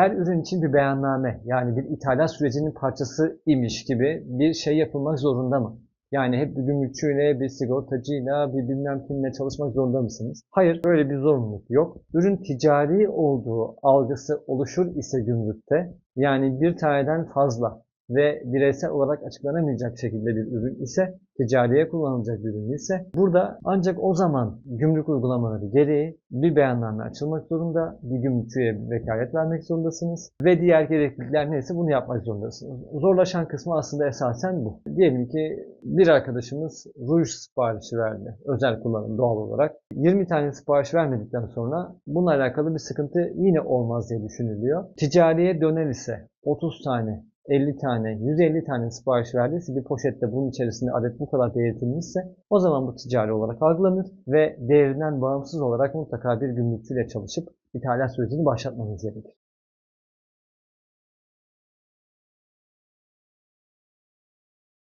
her ürün için bir beyanname yani bir ithalat sürecinin parçası imiş gibi bir şey yapılmak zorunda mı? Yani hep bir gümrükçüyle, bir sigortacıyla, bir bilmem kimle çalışmak zorunda mısınız? Hayır, böyle bir zorunluluk yok. Ürün ticari olduğu algısı oluşur ise gümrükte, yani bir taneden fazla ve bireysel olarak açıklanamayacak şekilde bir ürün ise, ticariye kullanılacak bir ürün ise, burada ancak o zaman gümrük uygulamaları gereği bir beyanname açılmak zorunda, bir gümrükçüye vekalet vermek zorundasınız ve diğer gereklilikler neyse bunu yapmak zorundasınız. Zorlaşan kısmı aslında esasen bu. Diyelim ki bir arkadaşımız ruj siparişi verdi, özel kullanım doğal olarak. 20 tane sipariş vermedikten sonra bununla alakalı bir sıkıntı yine olmaz diye düşünülüyor. Ticariye döner ise 30 tane 50 tane, 150 tane sipariş verdiyse bir poşette bunun içerisinde adet bu kadar belirtilmişse o zaman bu ticari olarak algılanır ve değerinden bağımsız olarak mutlaka bir gümrükçüyle çalışıp ithalat sürecini başlatmanız gerekir.